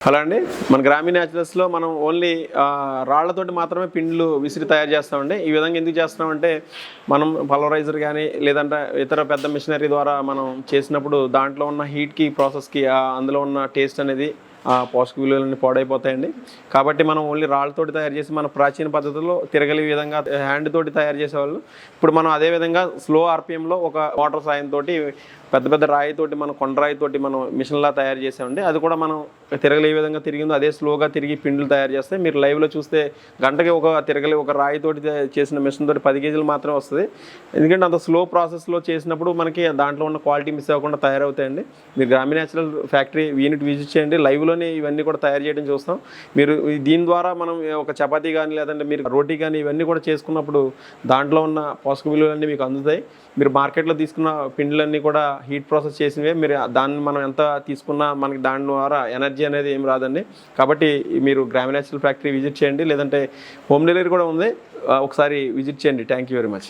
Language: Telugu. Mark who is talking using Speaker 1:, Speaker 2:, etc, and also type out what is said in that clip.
Speaker 1: హలో అండి. మన గ్రామీణ న్యాచురల్స్లో మనం ఓన్లీ రాళ్ళతోటి మాత్రమే పిండ్లు విసిరి తయారు చేస్తామండి. ఈ విధంగా ఎందుకు చేస్తున్నామంటే మనం పల్వరైజర్ కానీ లేదంటే ఇతర పెద్ద మిషనరీ ద్వారా మనం చేసినప్పుడు దాంట్లో ఉన్న హీట్కి ప్రాసెస్కి అందులో ఉన్న టేస్ట్ అనేది పోషక విలువలన్నీ పాడైపోతాయండి. కాబట్టి మనం ఓన్లీ రాళ్ళతోటి తయారు చేసి మన ప్రాచీన పద్ధతిలో తిరగలి విధంగా హ్యాండ్ తోటి తయారు చేసేవాళ్ళు. ఇప్పుడు మనం అదే విధంగా స్లో ఆర్పిఎంలో ఒక వాటర్ సాయంతో పెద్ద పెద్ద రాయితోటి మనం కొండరాయితోటి మనం మిషన్లా తయారు చేసామండి. అది కూడా మనం తిరగలి ఏ విధంగా తిరిగిందో అదే స్లోగా తిరిగి పిండులు తయారు చేస్తే మీరు లైవ్లో చూస్తే గంటకి ఒక తిరగలి ఒక రాయితోటి చేసిన మిషన్ తోటి పది కేజీలు మాత్రమే వస్తుంది. ఎందుకంటే అంత స్లో ప్రాసెస్లో చేసినప్పుడు మనకి దాంట్లో ఉన్న క్వాలిటీ మిస్ అవ్వకుండా తయారవుతాయండి. మీరు గ్రామీణ న్యాచురల్ ఫ్యాక్టరీ యూనిట్ విజిట్ చేయండి. లైవ్లోనే ఇవన్నీ కూడా తయారు చేయడం చూస్తాం. మీరు దీని ద్వారా మనం ఒక చపాతీ కానీ లేదంటే మీరు రోటీ కానీ ఇవన్నీ కూడా చేసుకున్నప్పుడు దాంట్లో ఉన్న పోషక విలువలన్నీ మీకు అందుతాయి. మీరు మార్కెట్లో తీసుకున్న పిండిలన్నీ కూడా హీట్ ప్రాసెస్ చేసినవే. మీరు దాన్ని మనం ఎంత తీసుకున్నా మనకి దాని ద్వారా ఎనర్జీ అనేది ఏం రాదండి. కాబట్టి మీరు గ్రామీణ ఫ్యాక్టరీ విజిట్ చేయండి. లేదంటే హోమ్ డెలివరీ కూడా ఉంది. ఒకసారి విజిట్ చేయండి. Thank you very much.